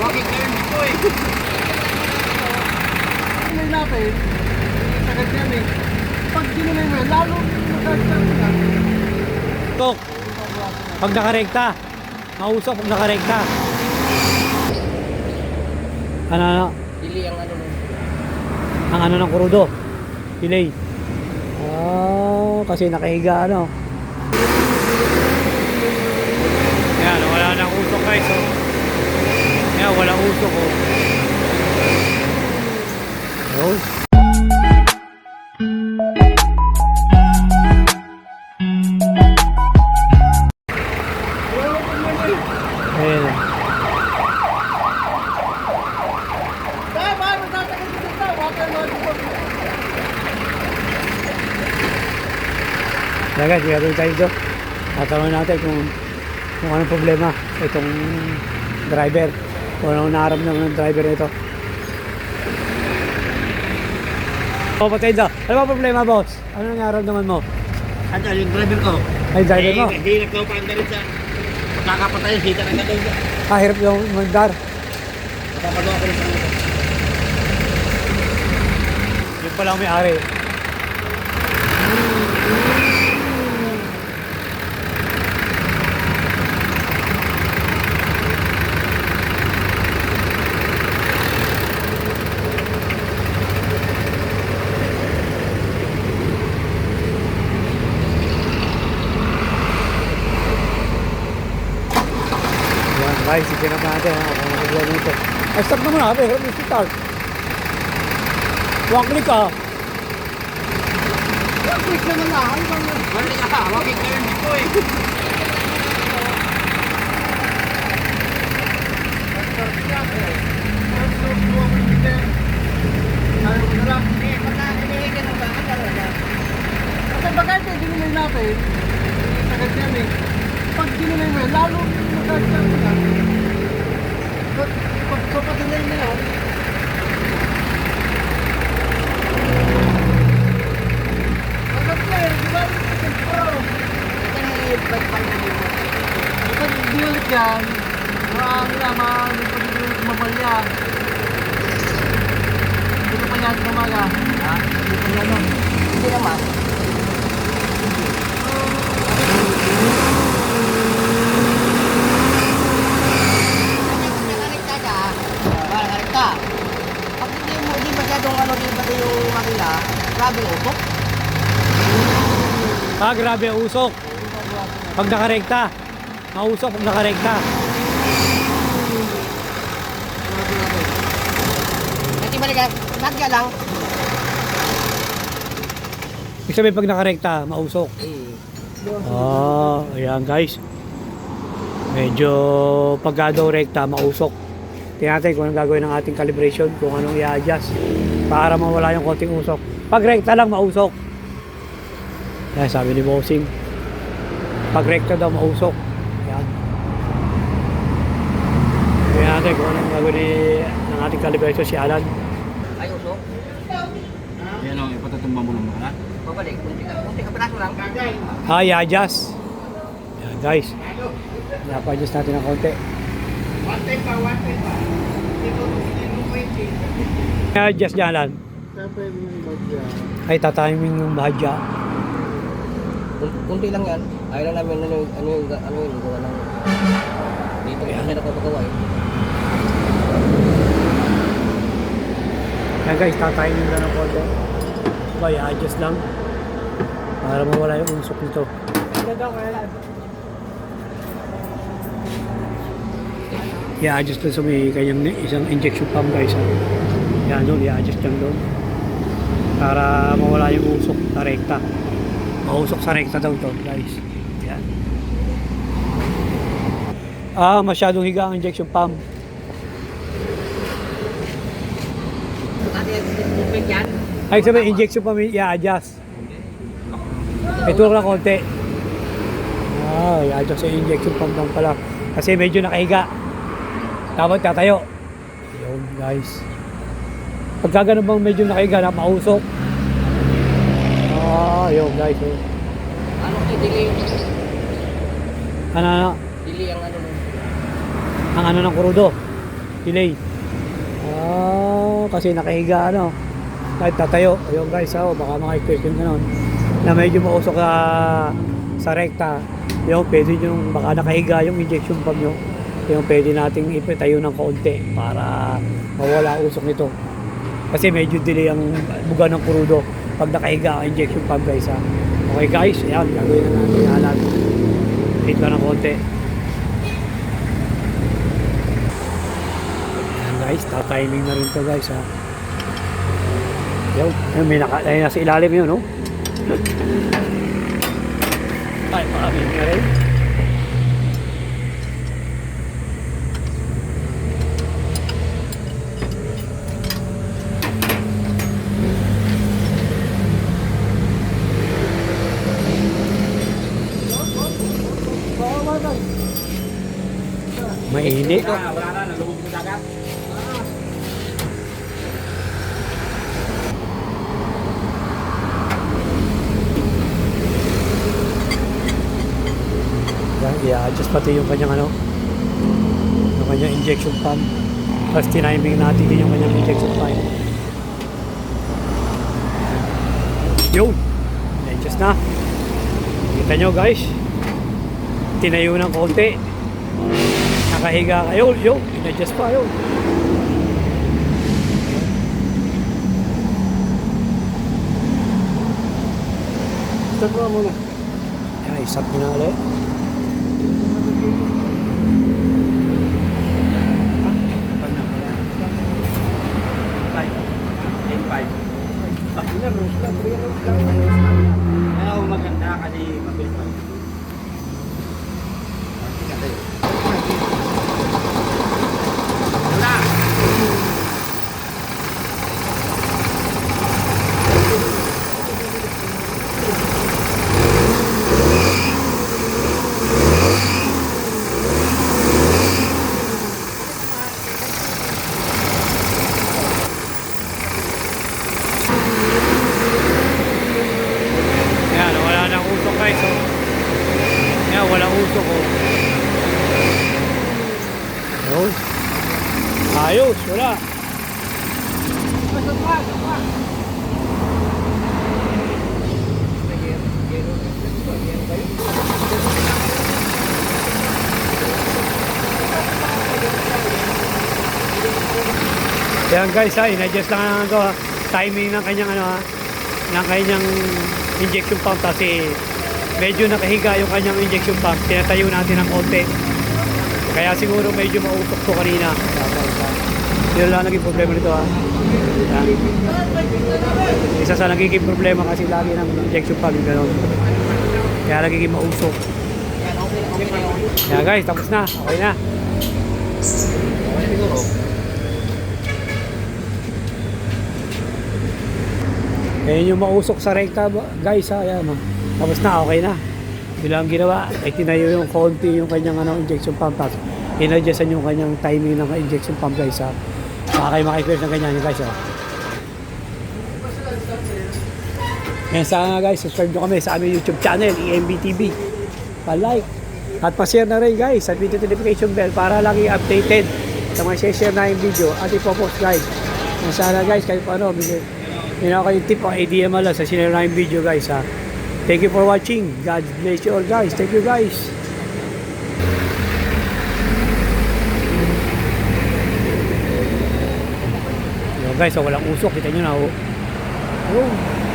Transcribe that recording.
Hawagin ko yun dito eh. May natin, sagad yan eh. Pag ginulay mo lalo magkakaroon ka. Tok. Pag nakarekta. Mausok pag nakarekta. Ano, ano? Dili ang ano. Ang ano ng kurudo. Delay. Oh, kasi nakahiga ano. Yan, wala nang usok guys. Oh. Yan, walang usok oh. Oh. Ayan. Kaya ba, magtatagal ka dito. Water mo dito. Kaya guys, gagawin tayo dito. Tatanungin natin kung kung anong problema itong driver. Anong naramdaman ng driver nito. O, patay daw. Ano ba problema, boss? Ano naramdaman mo? Ano yung driver ko? Ay, driver mo? Eh, Hindi nagpapanda rin sa magkakapatay. Sita na gano'n. Ah, hirap yung mandar. Napapagawa ko rin sa ano. Yung pala ang may-ari. Yan, guys, ikinap natin ha, kung ba nito. Ay, start naman natin, hirap yung start. One click ah. Quick na lang. Ano bang yun? Mali ka. Hawagin ko yun dito eh. Ayaw ko na lang. Eh, pagka hinihigan ng bakit ano na? Kasi bagay ito, ginulay natin. Sagad yan eh. Pag ginulay mo yan, lalo magkakaroon ka. Pag pag kapatulay mo yan, agad ka eh, di ba? Pro. Kapag diulit yan, maano na, maano pag diulit mabal yan. Hindi pa yan kumaga. Ha? Hindi pa yan nun. Hindi naman. Pag hindi mo, hindi masyadong ano din pati makina, grabe utok. Ah, grabe usok. Pag nakarekta. Mausok pag nakarekta. Kasi balikan, nagya lang. Ibig sabihin pag nakarekta, mausok. Ah, ayan guys. Medyo pagka daw rekta, mausok. Tingnan natin kung anong gagawin ng ating calibration, kung anong i-adjust para mawala yung konting usok. Pag rekta lang, mausok. Yan, sabi ni Bossing. Pag rekta daw, mausok. Yan. Tingnan natin kung anong gagawin ni, ng ating calibration si Alan. ay utok. Yan o, ipatutumba mo lang ba ha? Babalik, kunti ka, kunti ka piraso lang. Ah, i-adjust. Yan guys. I-adjust natin ng konti. I-adjust niya Alan. Kaya yung bagya. Ay, tatiming yung bahadya. Kun- Kunti lang yan. Ayaw lang namin ano yung, ano yung, ano yung gawa ng... Dito kasi nakapagawa eh. Yan guys, tatiming lang ng konti. Diba, i-adjust lang. Para mawala yung usok nito. I-adjust lang sa may kanyang isang injection pump guys. Ha? Yan doon, i-adjust lang doon. Para mawala yung usok sa rekta. Mausok sa rekta daw to guys. Yan. Ah, masyadong higa ang injection pump. Ay, sabi, injection pump i-adjust. Ito lang konti. Ah, i-adjust sa injection pump lang pala. Kasi medyo nakahiga. Dapat tatayo. Yun, guys. Pagka ganun bang medyo nakahiga, na mausok. Ah, yun, guys. Oh. Ano to, dili, Ano, ano, dili ang ano mo. ang ano ng kurudo. delay. Ah, kasi nakahiga ano. Kahit tatayo. Ayun guys, oh, baka mga question ganun. Na medyo mausok ka sa rekta. Yung pwede yung baka nakahiga yung injection pump nyo. Yung pwede nating ipitayo ng kaunti para mawala usok nito. Kasi medyo delay ang buga ng kurudo pag nakahiga ang injection pump guys ha. Okay guys, ayan, gagawin na natin alat. Hit lang ng konti. Ayan guys, tatiming na rin to guys ha. Ayun, may naka, ay, nasa ilalim yun, no? Ay, maraming nga rin. Ah, wala na, nalubog sa dagat. Yan, i-adjust pati yung kanyang ano, yung kanyang injection pump. Tapos tiniming natin din yung kanyang injection pump. Yun! I-adjust na. Kita nyo guys, tinayo ng konti. Nakahiga kayo, yun, in-adjust pa yun. Start mo muna. Yan, isap mo na ulit. Ayaw maganda kasi mabilis pa. Wala! Yan, wala nang usok guys. Oh. Usok oh. Ayun. Ayos, wala. Yan guys ha, in-adjust lang ang to ha. Timing ng kanyang ano ha, ng kanyang injection pump kasi medyo nakahiga yung kanyang injection pump. Tinatayo natin ng konti. Kaya siguro medyo mausok to kanina. Yun lang naging problema nito ha. Yan. Isa sa nagiging problema kasi lagi ng injection pump yung gano'n. Kaya nagiging mausok. Kaya guys, tapos na. Okay na. Ayan yung mausok sa rekta guys ha. Ayan o. Tapos na, okay na. Bilang ginawa, ay tinayo yung konti yung kanyang ano, injection pump. Tapos inadjustan yung kanyang timing ng injection pump guys ha. Baka kayo makikita ng ganyan guys ha. Yan sana guys, subscribe nyo kami sa aming YouTube channel, EMBTV. Pa-like. At pa-share na rin guys sa video notification bell para lagi updated sa mga share na yung video at ipopost guys. Yan sana guys, kahit paano, may na kayo tip o idea mo lang sa sinare na yung video guys ha. Thank you for watching. God bless you all guys. Thank you guys. Yo guys, oh, walang usok. Kita nyo na oh. Oh.